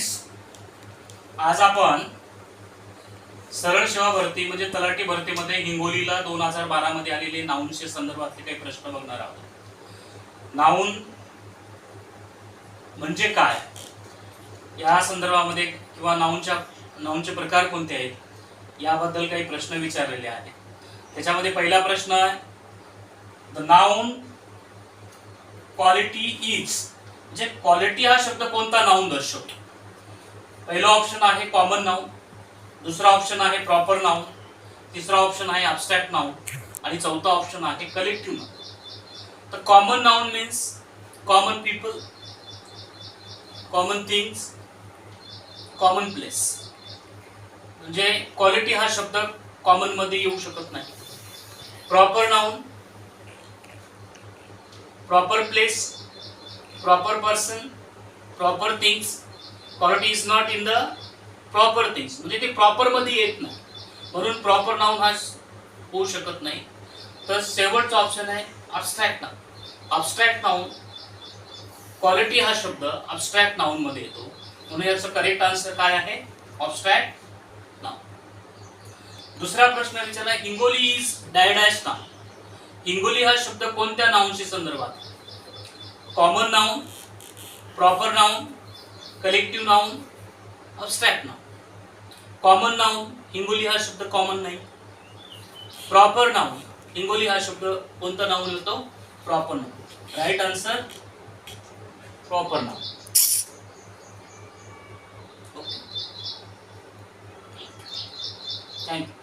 Students आज आपण सरळ सेवा भरती म्हणजे तलाठी भरतीमध्ये हिंगोलीला दोन हजार बारामध्ये आलेले नाऊनचे संदर्भातले काही प्रश्न बघणार आहोत. नाऊन म्हणजे काय? या संदर्भामध्ये किंवा नाऊनच्या नाऊनचे प्रकार कोणते आहेत? याबद्दल काही प्रश्न विचारलेले आहेत. त्याच्यामध्ये पहिला प्रश्न आहे द नाऊन क्वालिटी इज म्हणजे क्वालिटी हा शब्द कोणता नाऊन दर्शवतो? पहिला ऑप्शन आहे कॉमन नाऊन दुसरा ऑप्शन आहे प्रॉपर नाऊन तिसरा ऑप्शन आहे ॲबस्ट्रॅक्ट नाऊन आणि चौथा ऑप्शन आहे कलेक्टिव्ह नाऊन तर common noun means common people common things common place म्हणजे क्वालिटी हा शब्द कॉमनमध्ये येऊ शकत नाही. Proper noun proper place proper person proper things quality is not in the proper things म्हणजे ते प्रॉपरमध्ये येत नाही. म्हणून प्रॉपर नाऊन हा होऊ शकत नाही. तर शेवटचा ऑप्शन आहे abstract noun abstract noun quality हा शब्द अबस्ट्रॅक्ट नाऊन मध्ये येतो. म्हणून याचं करेक्ट आन्सर काय आहे? ऑब्स्ट्रॅक्ट नाऊन दुसरा प्रश्न विचारला हिंगोली इज डायडॅश नाऊन हिंगोली हा शब्द कोणत्या नाऊनशी संदर्भात? Common noun proper noun collective noun abstract noun common noun Hingoli हा शब्द कॉमन नाही. प्रॉपर नाऊन हिंगोली हा शब्द कोणता नाऊन येतो proper noun right answer proper noun okay thank you